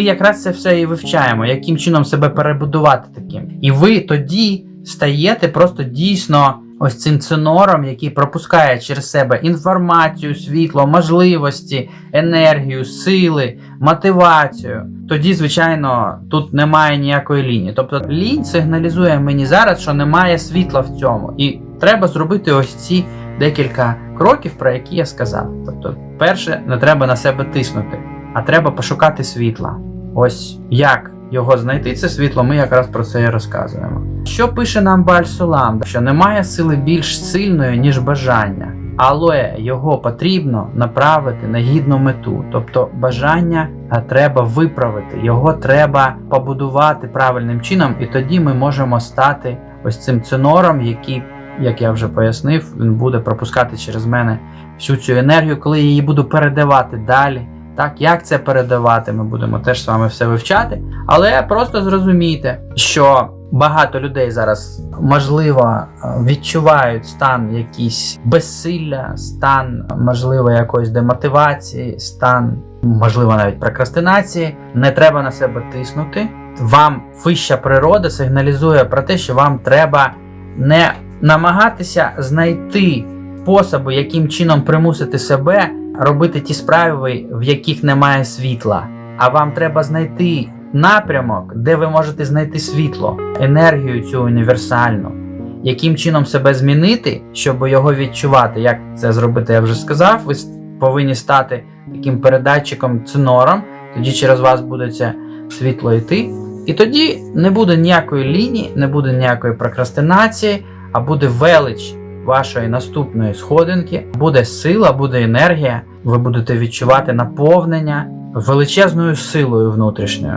Ми якраз це все і вивчаємо, яким чином себе перебудувати таким. І ви тоді стаєте просто дійсно ось цим цинором, який пропускає через себе інформацію, світло, можливості, енергію, сили, мотивацію. Тоді, звичайно, тут немає ніякої лінії. Тобто лінь сигналізує мені зараз, що немає світла в цьому. І треба зробити ось ці декілька кроків, про які я сказав. Тобто, перше, не треба на себе тиснути, а треба пошукати світла. Ось як його знайти, це світло, ми якраз про це і розказуємо. Що пише нам Баль-Сулам? Що немає сили більш сильної, ніж бажання, але його потрібно направити на гідну мету. Тобто бажання треба виправити, його треба побудувати правильним чином, і тоді ми можемо стати ось цим цинором, який, як я вже пояснив, він буде пропускати через мене всю цю енергію, коли я її буду передавати далі. Так, як це передавати, ми будемо теж з вами все вивчати. Але просто зрозумійте, що багато людей зараз, можливо, відчувають стан якийсь безсилля, стан, можливо, якоїсь демотивації, стан, можливо, навіть прокрастинації. Не треба на себе тиснути. Вам вища природа сигналізує про те, що вам треба не намагатися знайти способи, яким чином примусити себе робити ті справи, в яких немає світла. А вам треба знайти напрямок, де ви можете знайти світло, енергію цю універсальну, яким чином себе змінити, щоб його відчувати. Як це зробити, я вже сказав. Ви повинні стати таким передатчиком цинором, тоді через вас буде це світло йти. І тоді не буде ніякої лінії, не буде ніякої прокрастинації, а буде велич вашої наступної сходинки, буде сила, буде енергія. Ви будете відчувати наповнення величезною силою внутрішньою.